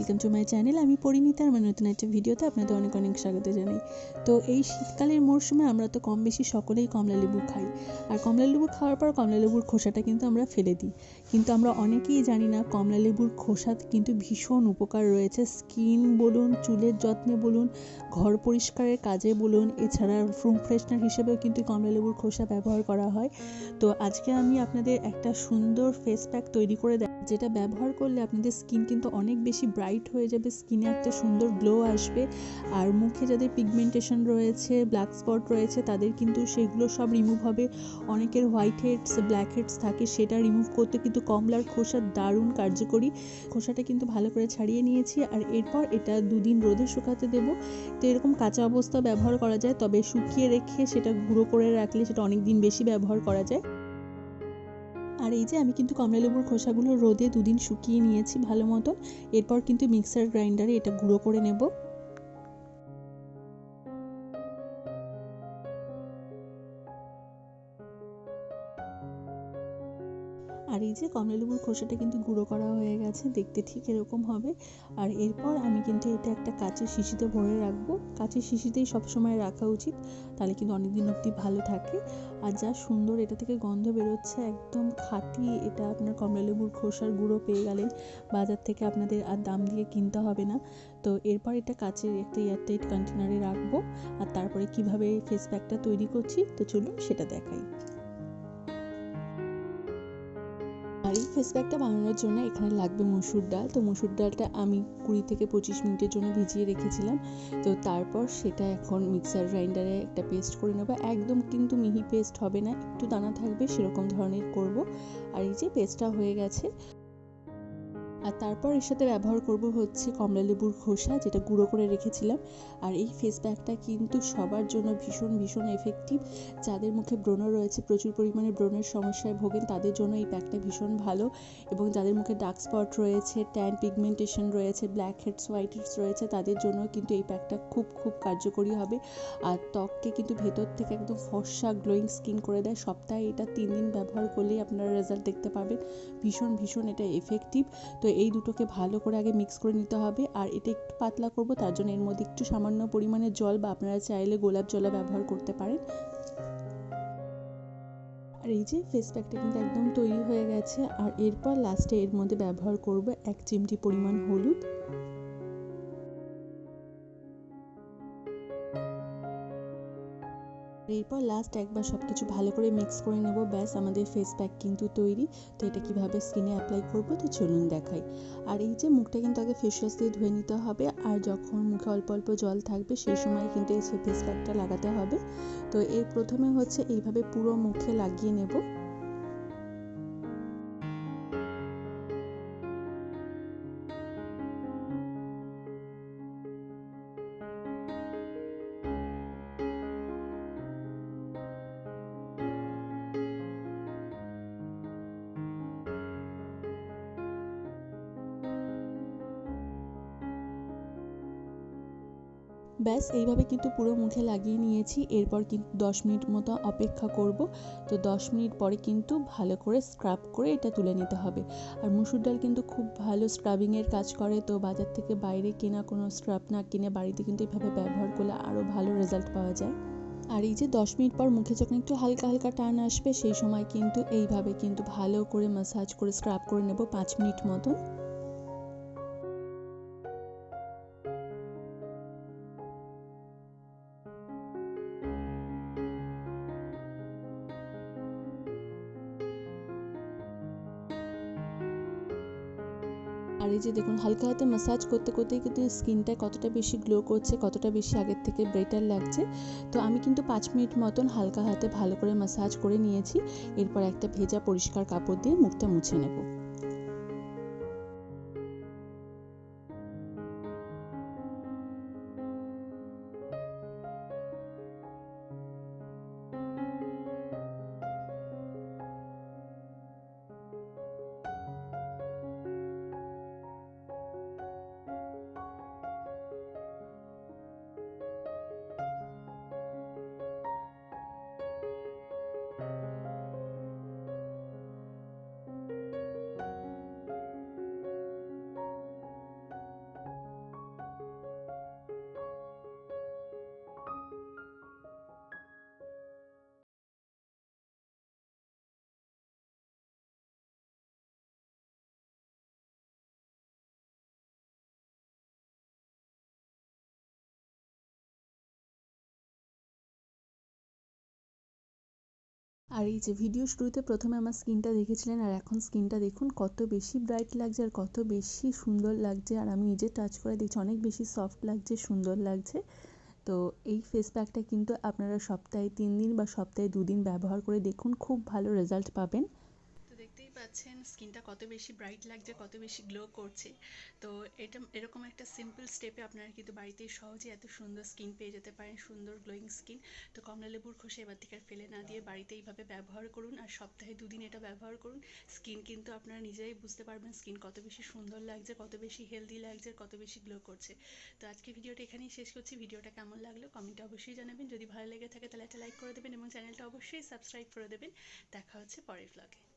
Welcome to my channel আমি পরিণীতা, আমার নতুন একটা ভিডিওতে আপনাদের অনেক অনেক স্বাগত জানাই। তো এই শীতকালের মরশুমে আমরা তো কম বেশি সকলেই কমলা লেবু খাই। আর কমলা লেবু খাওয়ার পর কমলা লেবুর খোসাটা কিন্তু আমরা ফেলে দিই। কিন্তু আমরা অনেকেই জানি না কমলা লেবুর খোসা কিন্তু ভীষণ উপকার রয়েছে। স্কিন বলুন, চুলের যত্নে বলুন, ঘর পরিষ্কারের কাজে বলুন, এছাড়া রুম ফ্রেশনার হিসেবেও কিন্তু কমলা লেবুর খোসা ব্যবহার করা হয়। তো আজকে আমি আপনাদের একটা সুন্দর ফেস প্যাক তৈরি করে দেখ যেটা ব্যবহার করলে আপনাদের স্কিন কিন্তু অনেক বেশি ব্রাইট হয়ে যাবে স্কিনে একটা সুন্দর গ্লো আসবে। আর মুখে যাদের পিগমেন্টেশন রয়েছে ব্ল্যাক স্পট রয়েছে, তাদের কিন্তু সেগুলো সব রিমুভ হবে। অনেকের হোয়াইট হেডস ব্ল্যাক হেডস থাকে, সেটা রিমুভ করতে কিন্তু কমলার খোসা দারুণ কার্যকরী। খোসাটা কিন্তু ভালো করে ছাড়িয়ে নিয়েছি আর এরপর এটা দুদিন রোদে শুকাতে দেব। তো এরকম কাঁচা অবস্থা ব্যবহার করা যায়, তবে শুকিয়ে রেখে সেটা গুঁড়ো করে রাখলে সেটা অনেক দিন বেশি ব্যবহার করা যায়। আর এই যে আমি কিন্তু কমলা লেবুর খোসাগুলো রোদে দুদিন শুকিয়ে নিয়েছি ভালো মতন। এরপর কিন্তু মিক্সার গ্রাইন্ডারে এটা গুঁড়ো করে নেব। আর এই যে কমলা লেবুর খোসাটা কিন্তু গুঁড়ো করা হয়ে গেছে, দেখতে ঠিক এরকম হবে। আর এরপর আমি কিন্তু এটা একটা কাঁচের শিশিতে ভরে রাখব। কাঁচের শিশিতেই সবসময় রাখা উচিত, তাহলে কিন্তু অনেক দিন অবধি ভালো থাকে। আর যা সুন্দর এটা থেকে গন্ধ বেরোচ্ছে, একদম খাঁটি এটা আপনার কমলা লেবুর খোসার গুঁড়ো পেয়ে গেলেন বাজার থেকে আপনাদের আর দাম দিয়ে কিনতে হবে না। তো এরপর এটা কাচের একটা এয়ারটাইট কন্টেনারে রাখব। আর তারপরে কীভাবে ফেস প্যাকটা তৈরি করছি, তো চলুন সেটা দেখাই। আর এই ফেস প্যাকটা বানানোর জন্য এখানে লাগবে মসুর ডাল। তো মসুর ডালটা আমি কুড়ি থেকে পঁচিশ মিনিটের জন্য ভিজিয়ে রেখেছিলাম। তো তারপর সেটা এখন মিক্সার গ্রাইন্ডারে একটা পেস্ট করে নেব। একদম কিন্তু মিহি পেস্ট হবে না। একটু দানা থাকবে, সেরকম ধরনের করব। আর এই যে পেস্টটা হয়ে গেছে আর তারপর এর সাথে ব্যবহার করব হচ্ছে কমলা লেবুর খোসা, যেটা গুঁড়ো করে রেখেছিলাম। আর এই ফেস প্যাকটা কিন্তু সবার জন্য ভীষণ ভীষণ এফেক্টিভ যাদের মুখে ব্রণ রয়েছে, প্রচুর পরিমাণে ব্রণের সমস্যায় ভোগেন, তাদের জন্য এই প্যাকটা ভীষণ ভালো। এবং যাদের মুখে ডার্ক স্পট রয়েছে ট্যান পিগমেন্টেশন রয়েছে ব্ল্যাক হেডস হোয়াইট হেডস রয়েছে, তাদের জন্য কিন্তু এই প্যাকটা খুব খুব কার্যকরী হবে। আর ত্বককে কিন্তু ভেতর থেকে একদম ফর্সা গ্লোয়িং স্কিন করে দেয়। সপ্তাহে এটা তিন দিন ব্যবহার করলেই আপনারা রেজাল্ট দেখতে পাবেন। ভীষণ ভীষণ এটা এফেক্টিভ তো এই দুটোকে ভালো করে আগে মিক্স করে নিতে হবে। আর এটা একটু পাতলা করব, তার জন্য এর মধ্যে একটু সামান্য পরিমাণে জল বা আপনারা চাইলে গোলাপ জলও ব্যবহার করতে পারেন। আর এই যে ফেস প্যাকটা কিন্তু একদম তৈরি হয়ে গেছে। আর এরপর লাস্টে এর মধ্যে ব্যবহার করব এক চিমটি পরিমাণ হলুদ। এরপর লাস্ট একবার সব কিছু ভালো করে মিক্স করে নেব, ব্যাস আমাদের ফেস প্যাক কিন্তু তৈরি। তো এটা কীভাবে স্কিনে অ্যাপ্লাই করব, তো চলুন দেখাই। আর এই যে মুখটা কিন্তু আগে ফেস ওয়াশ দিয়ে ধুয়ে নিতে হবে, আর যখন মুখে অল্প অল্প জল থাকবে, সেই সময় কিন্তু এই ফেস প্যাকটা লাগাতে হবে। তো এর প্রথমে হচ্ছে এইভাবে পুরো মুখে লাগিয়ে নেব। ব্যাস, এইভাবে কিন্তু পুরো মুখে লাগিয়ে নিয়েছি। এরপর কিন্তু দশ মিনিট মতো অপেক্ষা করব। তো দশ মিনিট পরে কিন্তু ভালো করে স্ক্রাব করে এটা তুলে নিতে হবে। আর মুসুর ডাল কিন্তু খুব ভালো স্ক্রাবিংয়ের কাজ করে। তো বাজার থেকে বাইরে কেনা কোনো স্ক্রাব না কিনে বাড়িতে কিন্তু এইভাবে ব্যবহার করলে আরও ভালো রেজাল্ট পাওয়া যায়। আর এই যে দশ মিনিট পর মুখে যখন একটু হালকা হালকা টান আসবে, সেই সময় কিন্তু এইভাবে কিন্তু ভালো করে মাসাজ করে স্ক্রাব করে নেব পাঁচ মিনিট মতন। আর এই যে দেখুন, হালকা হাতে ম্যাসাজ করতে করতেই কিন্তু স্কিনটা কতটা বেশি গ্লো করছে, কতটা বেশি আগের থেকে বেটার লাগছে। তো আমি কিন্তু পাঁচ মিনিট মতন হালকা হাতে ভালো করে ম্যাসাজ করে নিয়েছি। এরপর একটা ভেজা পরিষ্কার কাপড় দিয়ে মুখটা মুছে নেব। আর এই যে ভিডিও শুরুতে প্রথমে আমার স্কিনটা দেখেছিলেন, আর এখন স্কিনটা দেখুন কত বেশি ব্রাইট লাগছে আর কত বেশি সুন্দর লাগছে। আর আমি নিজে টাচ করে দেখছি অনেক বেশি সফট লাগছে, সুন্দর লাগছে। তো এই ফেস প্যাকটা কিন্তু আপনারা সপ্তাহে তিন দিন বা সপ্তাহে দুদিন ব্যবহার করে দেখুন, খুব ভালো রেজাল্ট পাবেন। পাচ্ছেন, স্কিনটা কত বেশি ব্রাইট লাগছে, কত বেশি গ্লো করছে। তো এটা এরকম একটা সিম্পল স্টেপে আপনারা কিন্তু বাড়িতেই সহজে এত সুন্দর স্কিন পেয়ে যেতে পারেন, সুন্দর গ্লোয়িং স্কিন তো কমলা লেবুর খোসা এবার থেকে আর ফেলে না দিয়ে বাড়িতে এইভাবে ব্যবহার করুন আর সপ্তাহে দুদিন এটা ব্যবহার করুন। স্কিন কিন্তু আপনারা নিজেরাই বুঝতে পারবেন স্কিন কত বেশি সুন্দর লাগছে, কত বেশি হেলদি লাগছে, কত বেশি গ্লো করছে। তো আজকে ভিডিওটা এখানেই শেষ করছি। ভিডিওটা কেমন লাগল কমেন্টে অবশ্যই জানাবেন। যদি ভালো লেগে থাকে তাহলে একটা লাইক করে দেবেন এবং চ্যানেলটা অবশ্যই সাবস্ক্রাইব করে দেবেন। দেখা হচ্ছে পরের ভ্লগে